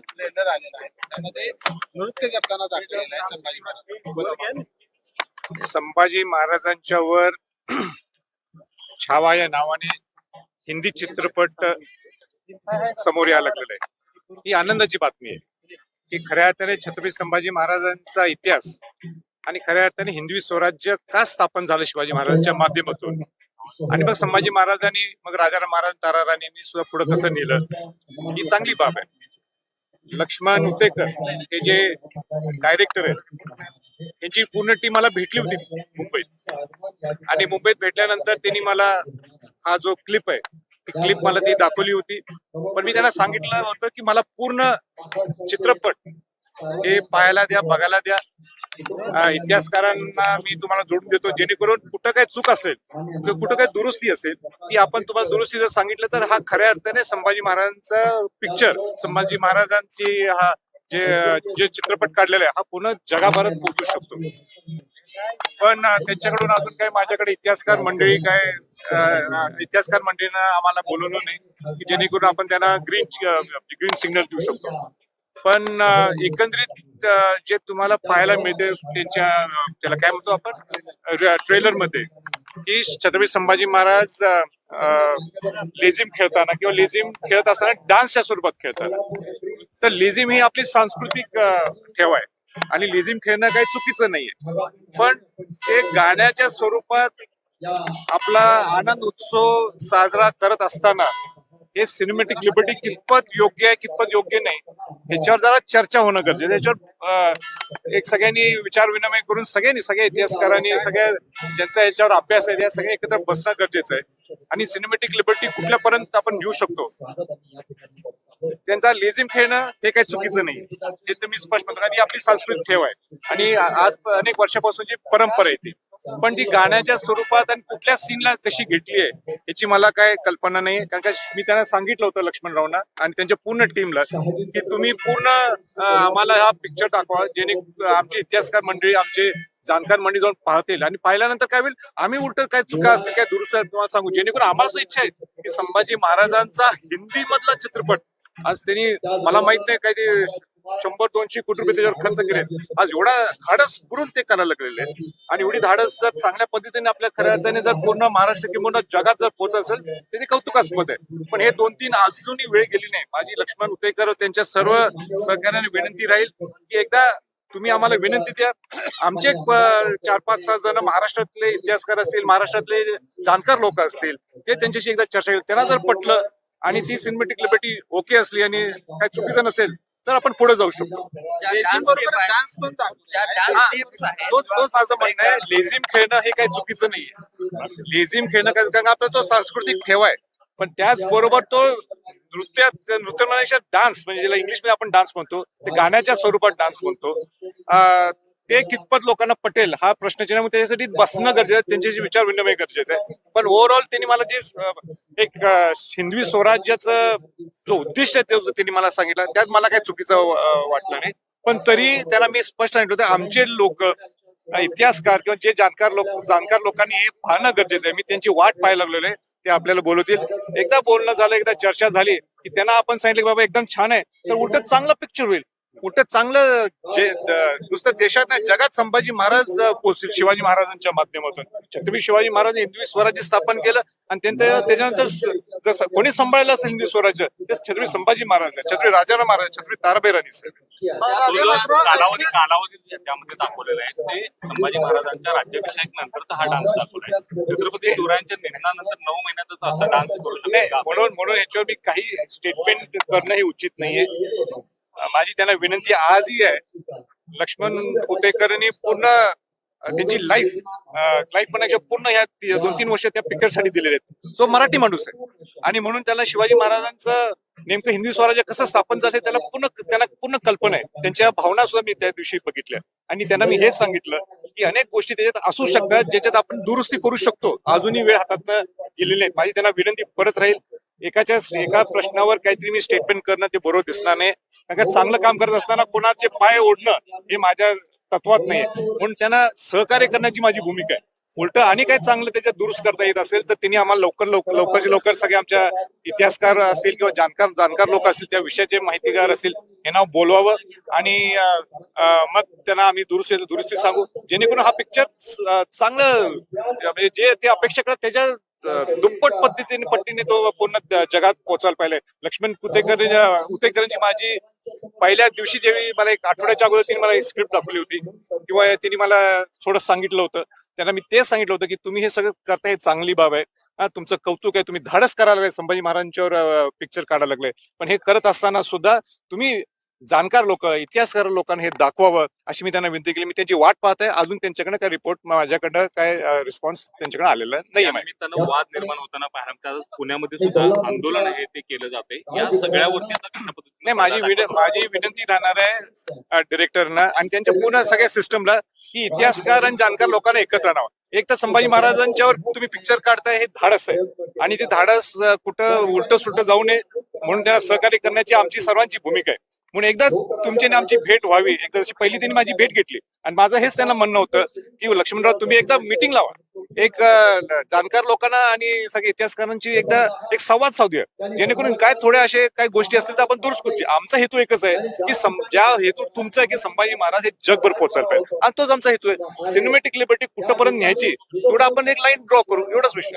Trainer आलेला आहे त्यामध्ये नृत्य करताना दाखवलेला आहे संभाजी महाराज. संभाजी महाराजांच्या वर छावा या नावाने हिंदी चित्रपट समोर यायला लागलेला आहे. ही आनंदाची बातमी आहे. की खऱ्या अर्थाने छत्रपती संभाजी महाराजांचा इतिहास आणि खऱ्या अर्थाने हिंदवी स्वराज्य का स्थापन झालं शिवाजी महाराजांच्या माध्यमातून? आणि मग संभाजी महाराजांनी मग राजाराम महाराज ताराराणींनी सुद्धा पुढे कसं नेलं? ही चांगली बाब आहे. लक्ष्मण उतेकर हे जे डायरेक्टर आहेत यांची पूर्ण टीम मला भेटली होती मुंबईत. आणि मुंबईत भेटल्यानंतर त्यांनी मला हा जो क्लिप आहे ती क्लिप मला ती दाखवली होती. पण मी त्यांना सांगितलं होतं की मला पूर्ण चित्रपट हे पाहायला द्या बघायला द्या. इतिहासकारांना मी तुम्हाला जोडून देतो जेणेकरून कुठं काय चूक असेल किंवा कुठं काय दुरुस्ती असेल ती आपण तुम्हाला दुरुस्ती जर सांगितलं तर हा खऱ्या अर्थाने संभाजी महाराजांचा पिक्चर संभाजी महाराजांची हा जे जे चित्रपट काढलेला आहे हा पूर्ण जगाभरात पोहोचू शकतो. पण त्यांच्याकडून अजून काही माझ्याकडे इतिहासकार मंडळी काय इतिहासकार मंडळीनं आम्हाला बोलवलं नाही की जेणेकरून आपण त्यांना ग्रीन ग्रीन सिग्नल देऊ शकतो. पण एकंदरीत जे तुम्हाला पाहायला मिळते त्यांच्या त्याला काय म्हणतो आपण ट्रेलरमध्ये की छत्रपती संभाजी महाराज लेझिम खेळताना किंवा लेझिम खेळत असताना डान्सच्या स्वरूपात खेळतात. तर लेझिम ही आपली सांस्कृतिक ठेव आहे. आणि लेझिम खेळणं काही चुकीचं नाहीये. पण ते गाण्याच्या स्वरूपात आपला आनंद उत्सव साजरा करत असताना हे सिनेमॅटिक लिबर्टी कितपत योग्य आहे कितपत योग्य नाही याच्यावर जरा चर्चा होणं गरजेचं याच्यावर एक सगळ्यांनी विचार विनिमय करून सगळ्यांनी सगळ्या इतिहासकारांनी सगळ्या ज्यांचा याच्यावर अभ्यास आहे त्या सगळ्या एकत्र बसणं गरजेचं आहे. आणि सिनेमॅटिक लिबर्टी कुठल्यापर्यंत आपण घेऊ शकतो? त्यांचा लेझिम खेळणं हे काही चुकीचं नाही. हे तर मी स्पष्ट म्हणतो कारण आपली सांस्कृतिक ठेव आहे. आणि आज अनेक वर्षापासून जी परंपरा आहे ती. पण ती गाण्याच्या स्वरूपात आणि कुठल्या सीनला कशी घेतली आहे याची मला काय कल्पना नाही कारण का मी त्यांना सांगितलं होतं लक्ष्मणरावना आणि त्यांच्या पूर्ण टीमला की तुम्ही पूर्ण आम्हाला हा पिक्चर दाखवा जेणे आमचे इतिहासकार मंडळी आमचे जाणकार मंडळी जाऊन पाहतील. आणि पाहिल्यानंतर काय होईल? आम्ही उलट काय चुका असतील काय दुरुस्त तुम्हाला सांगू. जेणेकरून आम्हाला इच्छा आहे की संभाजी महाराजांचा हिंदी मधला चित्रपट आज त्यांनी मला माहीत नाही काही शंभर दोनशे कोटी रुपये त्याच्यावर खर्च केले आज एवढा धाडस करून ते करायला लागलेले आहेत. आणि एवढी धाडस जर चांगल्या पद्धतीने आपल्या खऱ्या अर्थाने जर पूर्ण महाराष्ट्र किंवा जगात जर पोहोचत असेल तर ते कौतुकास्पद आहे. पण हे दोन तीन अजूनही वेळ गेली नाही. माझी लक्ष्मण उतेकर त्यांच्या सर्व सहकार्याने विनंती राहील की एकदा तुम्ही आम्हाला विनंती द्या. आमचे चार पाच सहा जण महाराष्ट्रातले इतिहासकार असतील महाराष्ट्रातले जाणकार लोक असतील ते त्यांच्याशी एकदा चर्चा केली त्यांना जर पटलं आणि ती सिनेमॅटिक लिबर्टी ओके असली आणि काही चुकीचं नसेल तर आपण पुढे जाऊ शकतो. तोच तोच माझं म्हणणं आहे. लेझिम खेळणं हे काही चुकीचं नाहीये. लेझिम खेळणं काय कारण आपला तो सांस्कृतिक ठेवा आहे. पण त्याचबरोबर तो नृत्यात नृत्य डान्स म्हणजे ज्याला इंग्लिशमध्ये आपण डान्स म्हणतो ते गाण्याच्या स्वरूपात डान्स म्हणतो. ते कितपत लोकांना पटेल हा प्रश्नचिन्ह आहे. त्याच्यासाठी बसणं गरजेचं आहे त्यांच्याशी विचार विनिमय गरजेचं आहे. पण ओव्हरऑल त्यांनी मला जे एक हिंदवी स्वराज्याचं जो उद्दिष्ट आहे ते त्यांनी मला सांगितलं त्यात मला काही चुकीचं वाटलं नाही. पण तरी त्याला मी स्पष्ट सांगितलं होतं आमचे लोक इतिहासकार किंवा जे जाणकार लोक जाणकार लोकांनी हे पाहणं गरजेचं आहे. मी त्यांची वाट पाहायला लागलेलो आहे ते आपल्याला बोलवतील एकदा बोलणं झालं एकदा चर्चा झाली की त्यांना आपण सांगितलं की बाबा एकदम छान आहे. तर उलट चांगलं पिक्चर होईल. उलट चांगलं जे दुसऱ्या देशात नाही जगात संभाजी महाराज पोहोचतील शिवाजी महाराजांच्या माध्यमातून. छत्रपती शिवाजी महाराज हिंदवी स्वराज्य स्थापन केलं आणि त्यांचं त्याच्यानंतर जर कोणी सांभाळलं असेल हिंदवी स्वराज्य ते छत्रपती संभाजी महाराज आहे छत्रपती राजाराम महाराज छत्रपती ताराबाई राणी कालावधी कालावधी त्यामध्ये दाखवलेला आहे ते संभाजी महाराजांच्या राज्याभिषेक नंतरचा हा डान्स दाखवलाय छत्रपती शिवरायांच्या निधनानंतर नऊ महिन्यातच असा डान्स करू शकतो म्हणून म्हणून याच्यावर मी काही स्टेटमेंट करणं हे उचित नाहीये. माझी त्यांना विनंती आजही आहे. लक्ष्मण उतेकरांनी पूर्ण त्यांची लाईफ लाईफ म्हणायच्या पूर्ण ह्या दोन तीन वर्ष त्या पिक्चरसाठी दिलेले आहेत. तो मराठी माणूस आहे. आणि म्हणून त्याला शिवाजी महाराजांचं नेमकं हिंदी स्वराज्य कसं स्थापन झालं त्याला पूर्ण त्याला पूर्ण कल्पना आहे. त्यांच्या भावना सुद्धा मी त्या दिवशी बघितल्या. आणि त्यांना मी हेच सांगितलं की अनेक गोष्टी त्याच्यात असू शकतात ज्याच्यात आपण दुरुस्ती करू शकतो. अजूनही वेळ हातातनं गेलेली नाही. माझी त्यांना विनंती परत राहील. एकाच्या एका प्रश्नावर काहीतरी मी स्टेटमेंट करणं ते बरोबर दिसणार नाही. कारण चांगलं काम करत असताना कोणाचे पाय ओढणं हे माझ्या तत्वात नाही म्हणून त्यांना सहकार्य करण्याची माझी भूमिका आहे. उलट आणि काही चांगलं त्याच्यात दुरुस्त करता येत असेल तर त्यांनी आम्हाला लवकर लवकर लवकरच्या लवकर सगळे आमच्या इतिहासकार असतील किंवा जाणकार जाणकार लोक असतील त्या विषयाचे माहितीगार असतील यांना बोलवावं. आणि मग त्यांना आम्ही दुरुस्ती दुरुस्ती सांगू. जेणेकरून हा पिक्चर चांगलं म्हणजे जे ते अपेक्षा करतात त्याच्या दुप्पट पद्धतीने पट्टीने तो पूर्ण जगात पोहोचायला पाहिजे लक्ष्मण कुतेकर कुतेकरांची माझी पहिल्या दिवशी जेव्हा मला एक आठवड्याच्या अगोदर तिने मला स्क्रिप्ट दाखवली होती. किंवा तिने मला थोडं सांगितलं होतं. त्यांना मी तेच सांगितलं होतं की तुम्ही हे सगळं करताय हे चांगली बाब आहे. हा, तुमचं कौतुक आहे. तुम्ही धाडस करायला लागले संभाजी महाराजांच्यावर पिक्चर काढायला लागले पण हे करत असताना सुद्धा तुम्ही जाणकार लोक इतिहासकार लोकांना हे दाखवावं अशी मी त्यांना विनंती केली. मी त्यांची वाट पाहत आहे अजून त्यांच्याकडे काय रिपोर्ट माझ्याकडं काय रिस्पॉन्स त्यांच्याकडे आलेला नाही निमित्तानं वाद निर्माण होताना. आज पुण्यामध्ये सुद्धा आंदोलन आहे ते केलं जाते या सगळ्यावरती नाही माझी? माझी विनंती राहणार आहे डिरेक्टरना आणि त्यांच्या पूर्ण सगळ्या सिस्टमला की इतिहासकार आणि जाणकार लोकांना एकत्र आणावं. एक तर संभाजी महाराजांच्यावर तुम्ही पिक्चर काढताय हे धाडस आहे. आणि ते धाडस कुठं उलट सुलट जाऊ नये म्हणून त्यांना सहकार्य करण्याची आमची सर्वांची भूमिका आहे. म्हणून एकदा तुमची आणि आमची भेट व्हावी. एकदा जशी पहिली त्यांनी माझी भेट घेतली. आणि माझं हेच त्यांना म्हणणं होतं की लक्ष्मणराव तुम्ही एकदा मिटिंग लावा. एक जाणकार लोकांना आणि सगळे इतिहासकारांची एकदा एक संवाद साधूया. जेणेकरून काय थोड्या असे काही गोष्टी असतील तर आपण दुरुस्त करू. आमचा हेतू एकच आहे की ज्या हेतू तुमचा आहे की संभाजी महाराज हे जगभर पोहोचायला पाहिजे. आणि तोच आमचा हेतू आहे. सिनेमॅटिक लिबर्टी कुठपर्यंत न्यायची? तेवढं आपण एक लाईन ड्रॉ करू. एवढाच विषय.